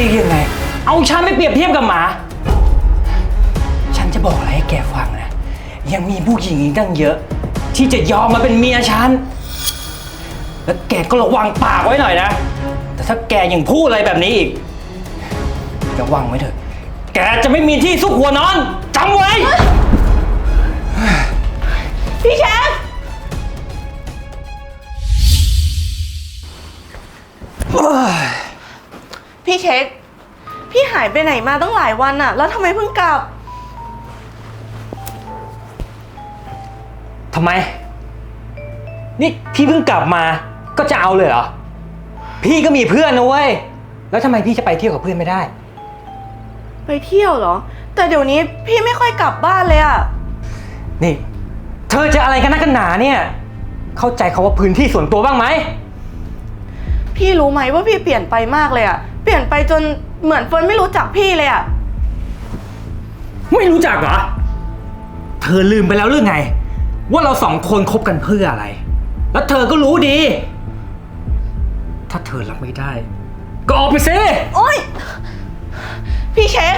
ดียังไง เอาฉันไปเปรียบเทียบกับหมา ฉันจะบอกอะไรให้แกฟังนะ ยังมีผู้หญิงอีกตั้งเยอะ ที่จะยอมมาเป็นเมียฉัน แล้วแกก็ระวังปากไว้หน่อยนะ แต่ถ้าแกยังพูดอะไรแบบนี้อีก ระวังไว้เถอะ แกจะไม่มีที่ซุกหัวนอนจำไว้ พี่เชฟ พี่เช็คพี่หายไปไหนมาตั้งหลายวันอะแล้วทำไมเพิ่งกลับ ทำไม นี่พี่เพิ่งกลับมา ก็จะเอาเลยเหรอ พี่ก็มีเพื่อนนะเว้ย แล้วทำไมพี่จะไปเที่ยวกับเพื่อนไม่ได้ ไปเที่ยวเหรอ แต่เดี๋ยวนี้พี่ไม่ค่อยกลับบ้านเลยอะนี่ เธอจะอะไรกันนักกันหนาเนี่ย เข้าใจเขาว่าพื้นที่ส่วนตัวบ้างไหม พี่รู้ไหมว่าพี่เปลี่ยนไปมากเลยอะ เปลี่ยนไปจนเหมือนเฟิร์นไม่รู้จักพี่เลยอะไม่รู้จักเหรอ เธอลืมไปแล้วหรือไง ว่าเราสองคนคบกันเพื่ออะไร แล้วเธอก็รู้ดี ถ้าเธอรับไม่ได้ ก็ออกไปซิ โอ๊ย พี่เช็ค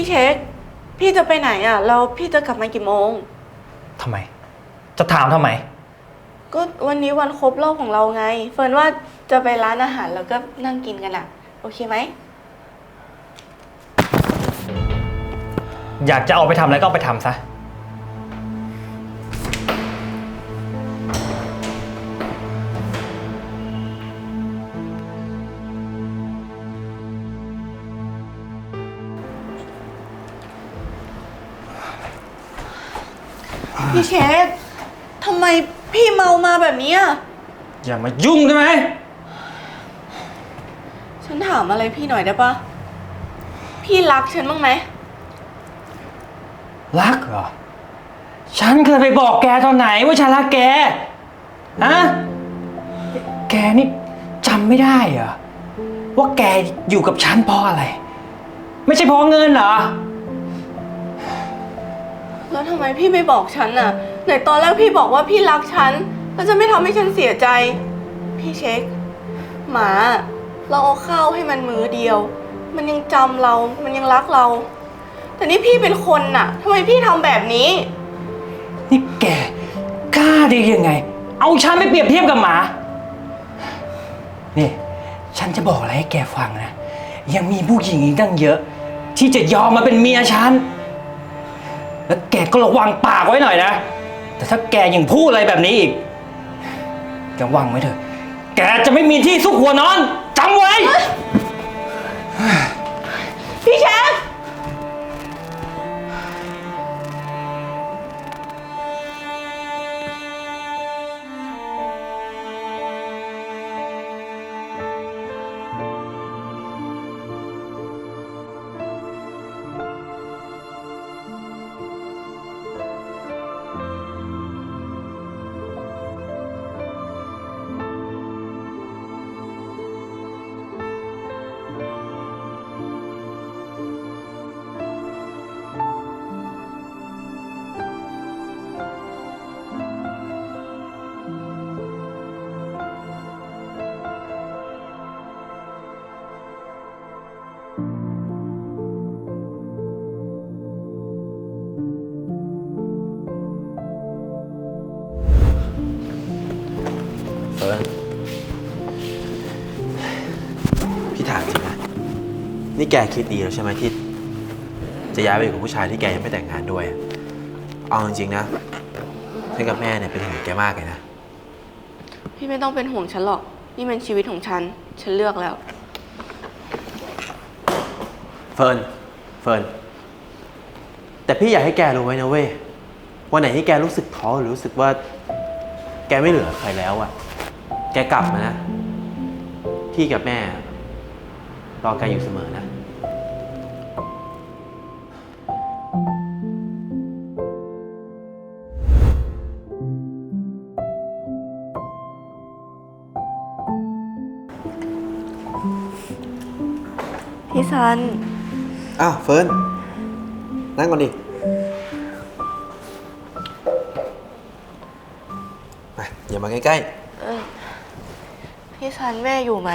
พี่เช็คพี่จะไปไหนอะแล้วพี่จะกลับมากี่โมง ทำไม จะถามทำไม ก็วันนี้วันครบรอบของเราไง เฟิร์นว่าจะไปร้านอาหารแล้วก็นั่งกินกันอะโอเคไหม อยากจะเอาไปทำอะไรก็เอาไปทำซะ พี่เชฟทำไมพี่เมามาแบบนี้อะอย่ามายุ่งได้ไหม ฉันถามอะไรพี่หน่อยได้ปะพี่รักฉันบ้างไหม รักเหรอ ฉันเคยไปบอกแกตอนไหนว่าฉันรักแกฮะแกนี่จำไม่ได้เหรอ ว่าแกอยู่กับฉันเพราะอะไร ไม่ใช่เพราะเงินเหรอ แล้วทำไมพี่ไม่บอกฉันน่ะ ไหนตอนแรกพี่บอกว่าพี่รักฉัน แล้วจะไม่ทำให้ฉันเสียใจ พี่เช็ค หมา เราเอาข้าวให้มันมือเดียว มันยังจำเรา มันยังรักเรา แต่นี่พี่เป็นคนน่ะทำไมพี่ทำแบบนี้ นี่แกกล้าได้ยังไง เอาฉันไปเปรียบเทียบกับหมา นี่ ฉันจะบอกอะไรให้แกฟังนะ ยังมีผู้หญิงอีกตั้งเยอะ ที่จะยอมมาเป็นเมียฉัน แล้วแกก็ระวังปากไว้หน่อยนะ แต่ถ้าแกยังพูดอะไรแบบนี้อีกระวังไว้เถอะ แกจะไม่มีที่ซุกหัวนอนจำไว้ แกคิดดีแล้วใช่ไหมที่ จะย้ายไปอยู่กับผู้ชายที่แกยังไม่แต่งงานด้วยอะเอาจริงๆนะฉันกับแม่เนี่ยเป็นห่วงแกมากเลยนะ พี่ไม่ต้องเป็นห่วงฉันหรอก นี่มันชีวิตของฉัน ฉันเลือกแล้ว เฟิร์น เฟิร์น แต่พี่อยากให้แกรู้ไว้นะเว้ย วันไหนที่แกรู้สึกท้อหรือรู้สึกว่า แกไม่เหลือใครแล้วอะแกกลับมานะ พี่กับแม่ รอแกอยู่เสมอนะ พี่ซัน อ้าวเฟิร์นนั่งก่อนดิมาอย่ามาใกล้เออพี่ซันแม่อยู่ไหม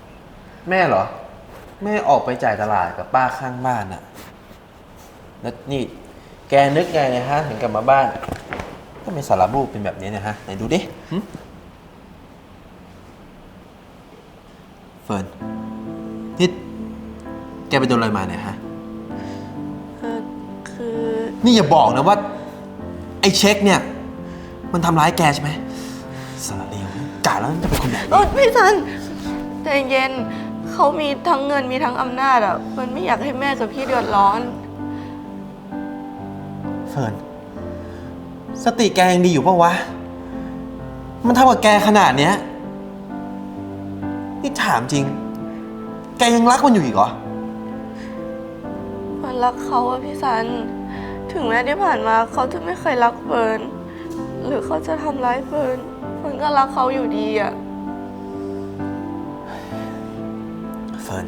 ๆ แม่เหรอ แม่ออกไปจ่ายตลาดกับป้าข้างบ้านอะแล้วนี่ แกนึกไงเนะฮะ ถึงกลับมาบ้านทำไมสารบูเป็นแบบนี้เนะฮะ ไหนดูดิหึเฟิร์นนี่ แกไปโดนอะไรมาเนี่ยฮะ เออคือ นี่อย่าบอกนะว่า ไอ้เช็คเนี่ย มันทำร้ายแกใช่ไหมสารเลวกะแล้วจะเป็นคนแบบเอนี้อพี่ซันใจเย็นเขามีทั้งเงินมีทั้งอำนาจอะ มันไม่อยากให้แม่กับพี่เดือดร้อน เฟิร์นสติแกยังดีอยู่ปะวะ มันทำกับแกขนาดเนี้ยนี่ถามจริง แกยังรักมันอยู่อีกเหรอมัน รักเขาอะพี่ซัน ถึงแม้ที่ผ่านมาเขาจะไม่เคยรักเฟิร์นหรือเขาจะทำร้ายเฟิร์นเฟิร์นก็รักเขาอยู่ดีอะเฟิร์น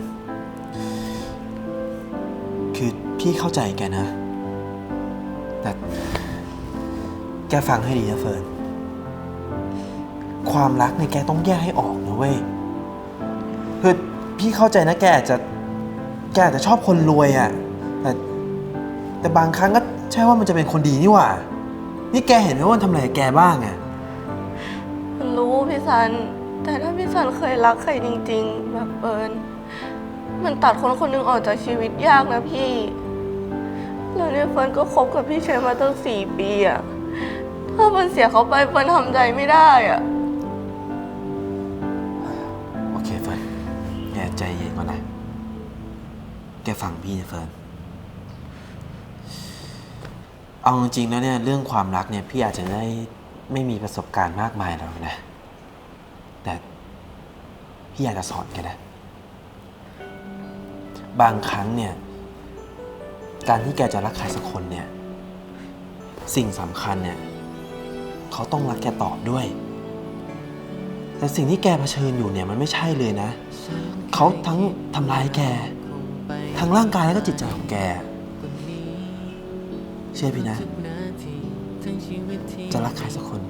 คือพี่เข้าใจแกนะ แต่แกฟังให้ดีนะเฟิร์นความรักเนี่ยแกต้องแยกให้ออกนะเว้ยคือพี่เข้าใจนะแกอาจจะแกอาจจะชอบคนรวยอะ่ะ แต่แต่บางครั้งก็ใช่ว่ามันจะเป็นคนดีนี่หว่า นี่แกเห็นไหมว่ามันทำอะไรกับแกบ้างอะ่ะมันรู้พี่ซัน แต่ถ้าพี่ซันเคยรักใครจริง ๆ แบบเฟิร์นมันตัดคนคนหนึงออกจากชีวิตยากนะพี่ แล้วเนี่ยเฟิร์นก็คบกับพี่เชยมาตั้งสี่ปีอะถ้ามันเสียเขาไปเฟิร์นทำใจไม่ได้อะโอเคเฟิร์นแกใจเย็นก่อนนะ แกฟังพี่นะเฟิร์น เอาจริงๆแล้วเนี่ยเรื่องความรักเนี่ยพี่อาจจะได้ไม่มีประสบการณ์มากมายหรอกนะ แต่พี่อยากจะสอนแกนะ บางครั้งเนี่ยการที่แกจะรักใครสักคนเนี่ยสิ่งสำคัญเนี่ยเขาต้องรักแกตอบด้วย แต่สิ่งที่แกเผชิญอยู่เนี่ยมันไม่ใช่เลยนะ เขาทั้งทำร้ายแก ทั้งร่างกายแล้วก็จิตใจของแก เชื่อพี่นะ จะรักใครสักคน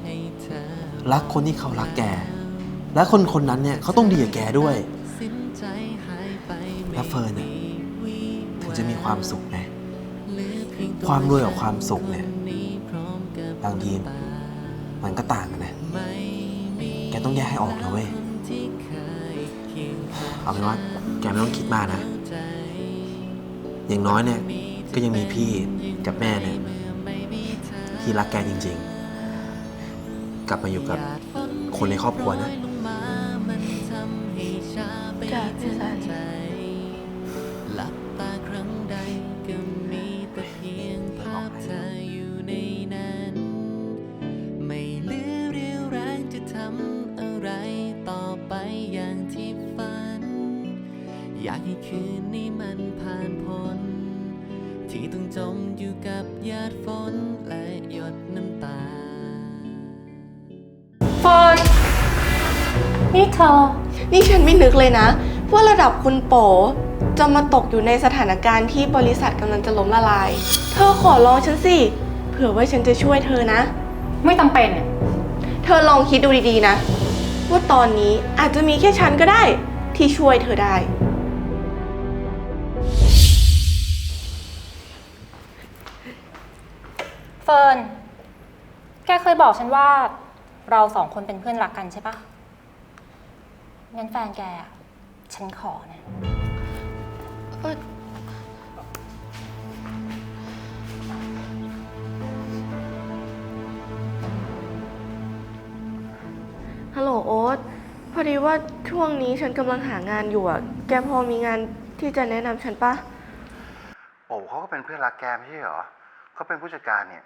รักคนที่เขารักแก และคนคนนั้นเนี่ยเขาต้องดีกับแกด้วย และเฟิร์นเนี่ยถึงจะมีความสุขนะ ความรวยกับความสุขเนี่ย บางทีมันก็ต่างกันนะ แกต้องแยกให้ออกนะเว้ย เอาเป็นว่าแกไม่ต้องคิดมากนะ อย่างน้อยเนี่ย ก็ยังมีพี่กับแม่เนี่ยที่รักแกจริง ๆ กลับมาอยู่กับคนในครอบครัวนะจ้ะพี่ซันหลับตาครั้งใดก็มีแต่เพียงภาพเธออยู่ในนั้น ไม่เหลือเรี่ยวแรงจะทำอะไรต่อไปอย่างที่ฝัน อยากให้คืนนี้มันผ่านพ้น ที่ต้องจมอยู่กับหยาดฝนและหยดน้ำตาเฟิร์นนี่เธอ นี่ฉันไม่นึกเลยนะ ว่าระดับคุณโป๋จะมาตกอยู่ในสถานการณ์ที่บริษัทกำลังจะล้มละลาย เธอขอร้องฉันสิ เผื่อว่าฉันจะช่วยเธอนะ ไม่จำเป็นอะเธอลองคิดดูดีๆนะ ว่าตอนนี้อาจจะมีแค่ฉันก็ได้ที่ช่วยเธอได้ ฟิร์น แกเคยบอกฉันว่า เราสองคนเป็นเพื่อนรักกันใช่ปะงั้นแฟนแกอะฉันขอนะ เอ่อฮัลโหลโอ๊ตพอดีว่าช่วงนี้ฉันกำลังหางานอยู่อะแกพอมีงานที่จะแนะนำฉันปะโป๋เขาก็เป็นเพื่อนรักแกไม่ใช่เหรอเขาเป็นผู้จัดการเนี่ย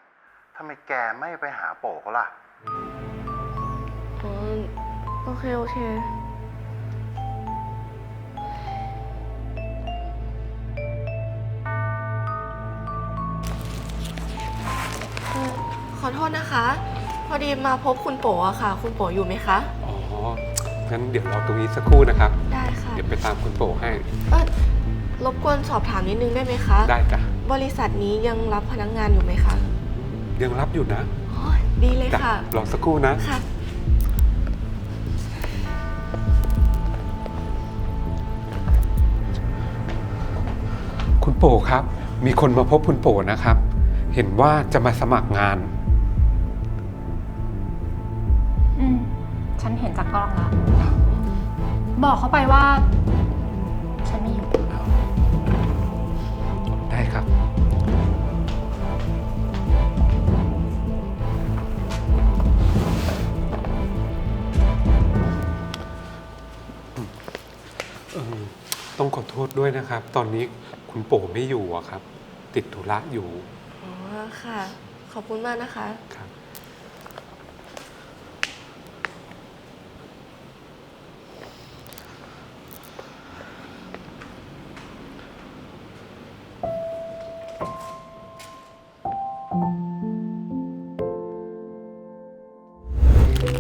ทำไมแกไม่ไปหาโป๋เขาล่ะ อ๋อโอเค โอเค เอ่อขอโทษนะคะ พอดีมาพบคุณโป๋อะค่ะ คุณโป๋อยู่ไหมคะ อ๋อ งั้นเดี๋ยวรอตรงนี้สักครู่นะครับ ได้ค่ะ เดี๋ยวไปตามคุณโป๋ให้ เออรบกวนสอบถามนิดนึงได้ไหมคะ ได้จ้ะ บริษัทนี้ยังรับพนักงานอยู่ไหมคะ ยังรับอยู่นะอ๋อดีเลยจ้ะค่ะ รอสักครู่นะ ค่ะ คุณโป๋ครับ มีคนมาพบคุณโป๋นะครับ เห็นว่าจะมาสมัครงาน อืม ฉันเห็นจากกล้องแล้ว บอกเขาไปว่า ฉันไม่อยู่ เออต้องขอโทษด้วยนะครับ ตอนนี้คุณโป๋ไม่อยู่อะครับ ติดธุระอยู่อ๋อค่ะ ขอบคุณมากนะคะ ครับ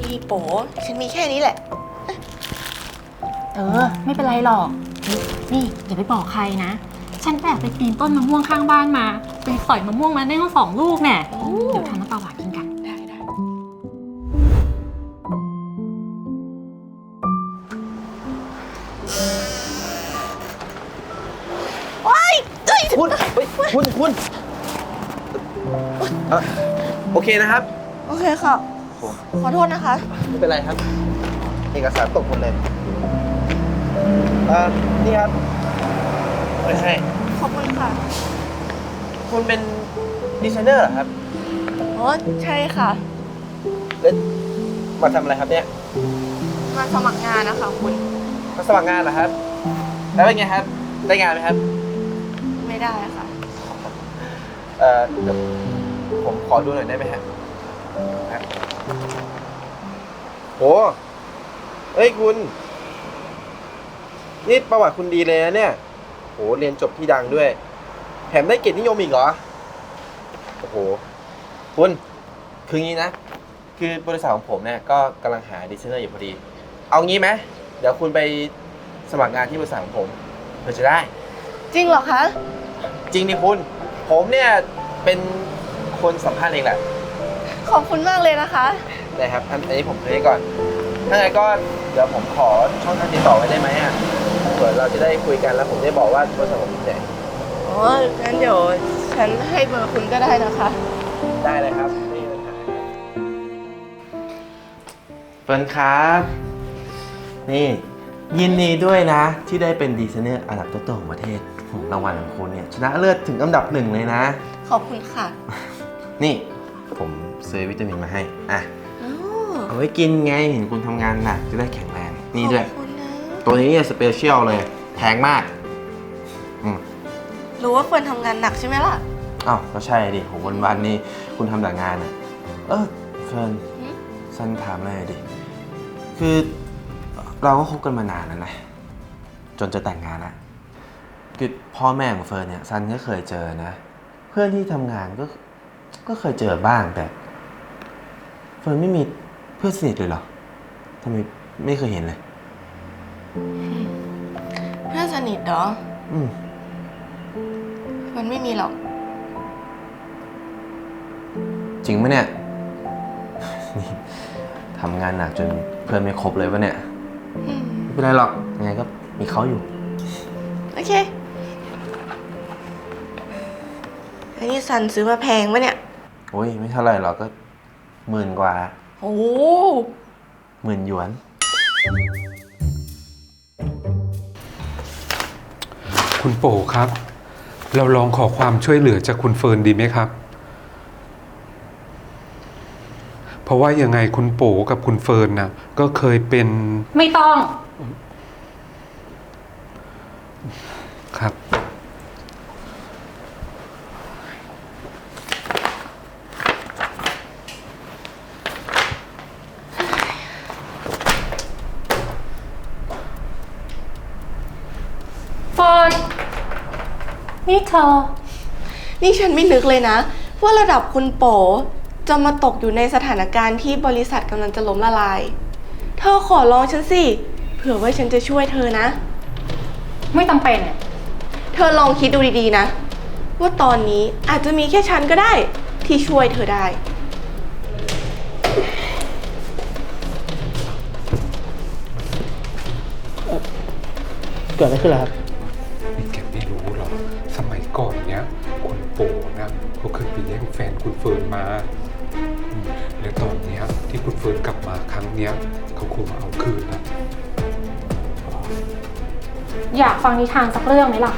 พี่โป๋ฉันมีแค่นี้แหละ เออ ไม่เป็นไรหรอก นี่อย่าไปบอกใครนะ ฉันแอบไปปีนต้นมะม่วงข้างบ้านมา ไปสอยมะม่วงมาได้ทั้งสองลูกแน่เดี๋ยวทำน้ำปลาหวานกินกันได้ได้คุณเฮ้ยคุณคุณเอ่อโอเคนะครับโอเคค่ะ ขอโทษนะคะ ไม่เป็นไรครับ เอกสารตกหมดเลย เอ่อนี่ครับไม่ใช่ขอบคุณค่ะคุณเป็นดีไซเนอร์เหรอครับ อ๋อใช่ค่ะ แล้วมาทำอะไรครับเนี่ย มาสมัครงานนะคะคุณ มาสมัครงานเหรอครับ แล้วเป็นไงครับ ได้งานไหมครับ ไม่ได้ค่ะ เอ่อเดี๋ยวผมขอดูหน่อยได้ไหมฮะครับโหเอ้ยคุณ นี่ประวัติคุณดีเลยนะเนี่ยโหเรียนจบที่ดังด้วย แถมได้เกียรตินิยมอีกเหรอ โอ้โห คุณ คืองี้นะ คือบริษัทของผมเนี่ยก็กำลังหาดีไซเนอร์อยู่พอดี เอางี้ไหมเดี๋ยวคุณไปสมัครงานที่บริษัทของผมเพื่อจะได้ จริงเหรอคะ จริงดิคุณ ผมเนี่ยเป็นคนสัมภาษณ์เองแหละขอบคุณมากเลยนะคะ นะครับอันอันนี้ผมเคยให้ก่อน ถ้าไงก็เดี๋ยวผมขอช่องทางติดต่อไว้ได้ไหมอะเผื่อเราจะได้คุยกันแล้วผมได้บอกว่าบริษัทผมที่ไหนอ๋อ งั้นเดี๋ยวฉันให้เบอร์คุณก็ได้นะคะ ได้เลยครับไม่มีปัญหาเฟิร์นครับ นี่ยินดีด้วยนะ ที่ได้เป็นดีไซเนอร์อันดับต้นๆของประเทศรางวัลของคุณเนี่ยชนะเลิศถึงอันดับหนึ่งเลยนะ ขอบคุณค่ะนี่ผมซื้อวิตามินมาให้ อะ อ๋อเอาไว้กินไงเห็นคุณทำงานหนักจะได้แข็งแรงนี่ด้วย ขอบคุณนะ ตัวนี้เนี่ยสเปเชียลเลยแพงมากอืมรู้ว่าเฟิร์นทำงานหนักใช่ไหมล่ะ อ้าวก็ใช่ดิผมวันวันๆนี่คุณทำแต่งานอะ เออเฟิร์นหืมซันถามอะไรหน่อยดิ คือเราก็คบกันมานานแล้วนะ จนจะแต่งงานแล้วคือพ่อแม่ของเฟิร์นเนี่ยซันก็เคยเจอนะ เพื่อนที่ทำงานก็ก็เคยเจอบ้างแต่ เฟิร์นไม่มีเพื่อนสนิทเลยเหรอทำไมไม่เคยเห็นเลย เพื่อนสนิทเหรอ อืมมันไม่มีหรอก จริงไหมเนี่ยนี่ทำงานหนักจนเพื่อนไม่ครบเลยวะเนี่ยอืม ไม่เป็นไรหรอก ยังไงก็มีเขาอยู่ โอเค อันนี้ซันซื้อมาแพงปะเนี่ย โอ้ย ไม่เท่าไหร่หรอกก็หมื่นกว่าโอ้หมื่นหยวน คุณโป๋ครับ เราลองขอความช่วยเหลือจากคุณเฟิร์นดีไหมครับ เพราะว่ายังไงคุณโป๋กับคุณเฟิร์นนะก็เคยเป็น ไม่ต้อง ครับ เฟิร์น นี่เธอ นี่ฉันไม่นึกเลยนะ ว่าระดับคุณโป๋จะมาตกอยู่ในสถานการณ์ที่บริษัทกำลังจะล้มละลาย เธอขอร้องฉันสิ เผื่อว่าฉันจะช่วยเธอนะ ไม่จำเป็นอะเธอลองคิดดูดีๆนะ ว่าตอนนี้อาจจะมีแค่ฉันก็ได้ที่ช่วยเธอได้ เกิดอะไรขึ้นล่ะครับ โป๋นะเขาเคยไปแย่งแฟนคุณเฟิร์นมาอืมแล้วตอนเนี้ยที่คุณเฟิร์นกลับมาครั้งเนี้ยเขาคงมาเอาคืนนะอยากฟังนิทานสักเรื่องไหมล่ะ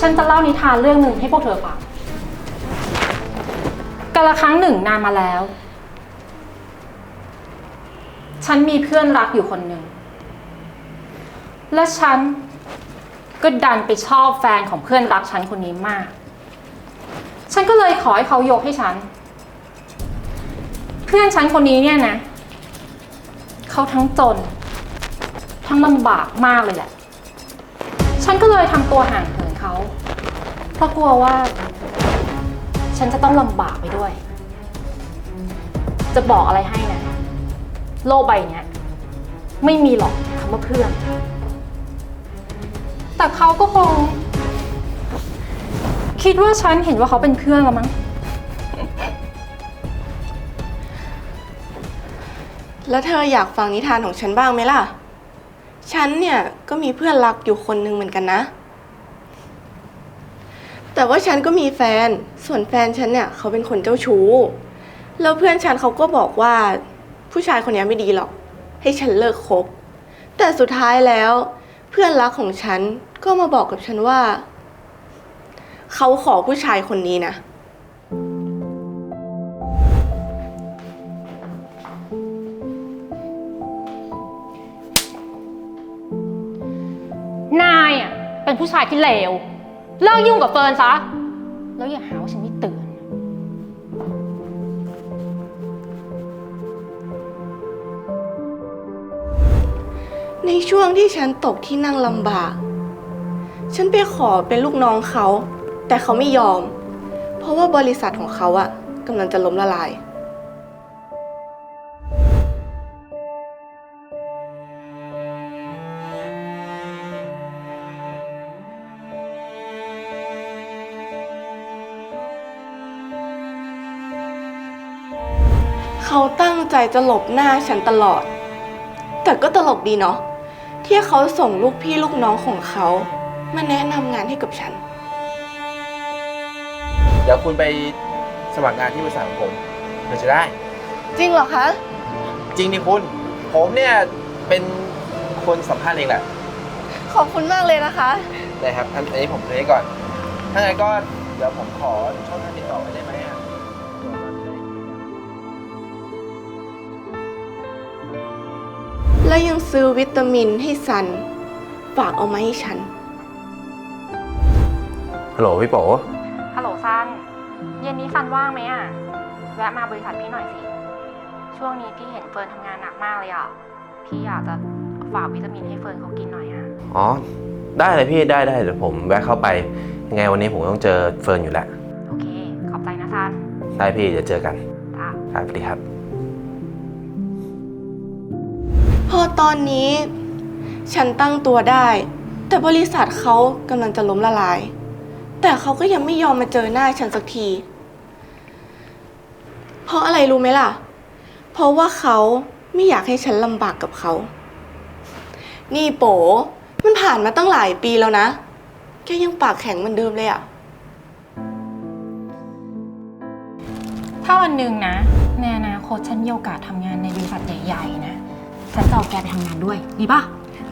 ฉันจะเล่านิทานเรื่องหนึ่งให้พวกเธอฟังกาละครั้งหนึ่งนานมาแล้ว ฉันมีเพื่อนรักอยู่คนหนึ่ง และฉัน ก็ดันไปชอบแฟนของเพื่อนรักฉันคนนี้มาก ฉันก็เลยขอให้เขายกให้ฉัน เพื่อนฉันคนนี้เนี่ยนะ เขาทั้งจน ทั้งลำบากมากเลยแหละ ฉันก็เลยทำตัวห่างเหินเขา เพราะกลัวว่า ฉันจะต้องลำบากไปด้วย จะบอกอะไรให้นะ โลกใบเนี้ย ไม่มีหรอกคำว่าเพื่อน แต่เขาก็คง คิดว่าฉันเห็นว่าเขาเป็นเพื่อนล้วมั้ง แล้วเธออยากฟังนิทานของฉันบ้างไหมล่ะ ฉันเนี่ยก็มีเพื่อนรักอยู่คนหนึ่งเหมือนกันนะ แต่ว่าฉันก็มีแฟน ส่วนแฟนฉันเนี่ยเขาเป็นคนเจ้าชู้ แล้วเพื่อนฉันเขาก็บอกว่าผู้ชายคนนี้ไม่ดีหรอก ให้ฉันเลิกคบ แต่สุดท้ายแล้ว พื่อนรักของฉันก็มาบอกกับฉันว่า เขาขอผู้ชายคนนี้นะ นายอะเป็นผู้ชายที่เลว เลิกยุ่งกับเฟิร์นซะ แล้วอย่าหาว่าฉัน ช่วงที่ฉันตกที่นั่งลำบาก ฉันไปขอเป็นลูกน้องเขา แต่เขาไม่ยอม เพราะว่าบริษัทของเขาอะกำลังจะล้มละลาย เขาตั้งใจจะหลบหน้าฉันตลอด แต่ก็ตลกดีเนาะ ที่เขาส่งลูกพี่ลูกน้องของเขา มาแนะนำงานให้กับฉัน เดี๋ยวคุณไปสมัครงานที่บริษัทของผมเพื่อจะได้ จริงเหรอคะ จริงดิคุณ ผมเนี่ยเป็นคนสัมภาษณ์เองแหละขอบคุณมากเลยนะคะ นะครับอันอันนี้ผมเลยก่อน ถ้าไงก็เดี๋ยวผมขอช่องทางติดต่อไว้ได้ไหมอะ และยังซื้อวิตามินให้ซัน ฝากเอามาให้ฉัน ฮัลโหลพี่โป๋ฮัลโหลซัน เย็นนี้ซันว่างไหมอะ แวะมาบริษัทพี่หน่อยสิ ช่วงนี้พี่เห็นเฟิร์นทำงานหนักมากเลยอะ พี่อยากจะฝากวิตามินให้เฟิร์นเขากินหน่อยอะ อ๋อ ได้เลยพี่ได้ได้เดี๋ยวผมแวะเข้าไป ยังไงวันนี้ผมต้องเจอเฟิร์นอยู่แล้ว โอเค ขอบใจนะซัน ได้พี่เดี๋ยวเจอกันจ้าครับสวัสดีครับ อตอนนี้ ฉันตั้งตัวได้ แต่บริษัทเขากำลังจะล้มละลาย แต่เขาก็ยังไม่ยอมมาเจอหน้าฉันสักที เพราะอะไรรู้ไหมล่ะ เพราะว่าเขาไม่อยากให้ฉันลำบากกับเขา นี่โป๋มันผ่านมาตั้งหลายปีแล้วนะ แกยังปากแข็งเหมือนเดิมเลยอะถ้าวันหนึ่งนะ ในอนาคตฉันมีโอกาสทำงานในบริษัทใหญ่ ๆ นะ ฉันจะเอาแกไปทำงานด้วย ดีป่ะ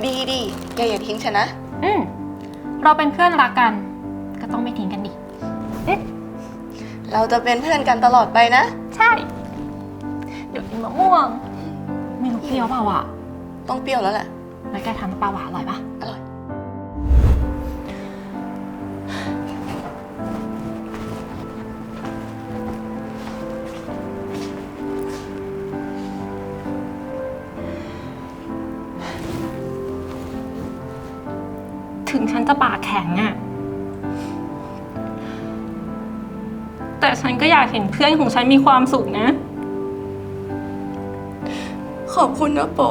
ดีดีแกอย่าทิ้งฉันนะ อืม เราเป็นเพื่อนรักกัน ก็ต้องไม่ทิ้งกันดิ เราจะเป็นเพื่อนกันตลอดไปนะ ใช่ เดี๋ยวกินมะม่วง ไม่รู้เปรี้ยวเปล่าอะ ต้องเปรี้ยวแล้วแหละ แล้วแกทำน้ำปลาหวานอร่อยปะอร่อย จะปากแข็งอะแต่ฉันก็อยากเห็นเพื่อนของฉันมีความสุขนะ ขอบคุณนะโป๋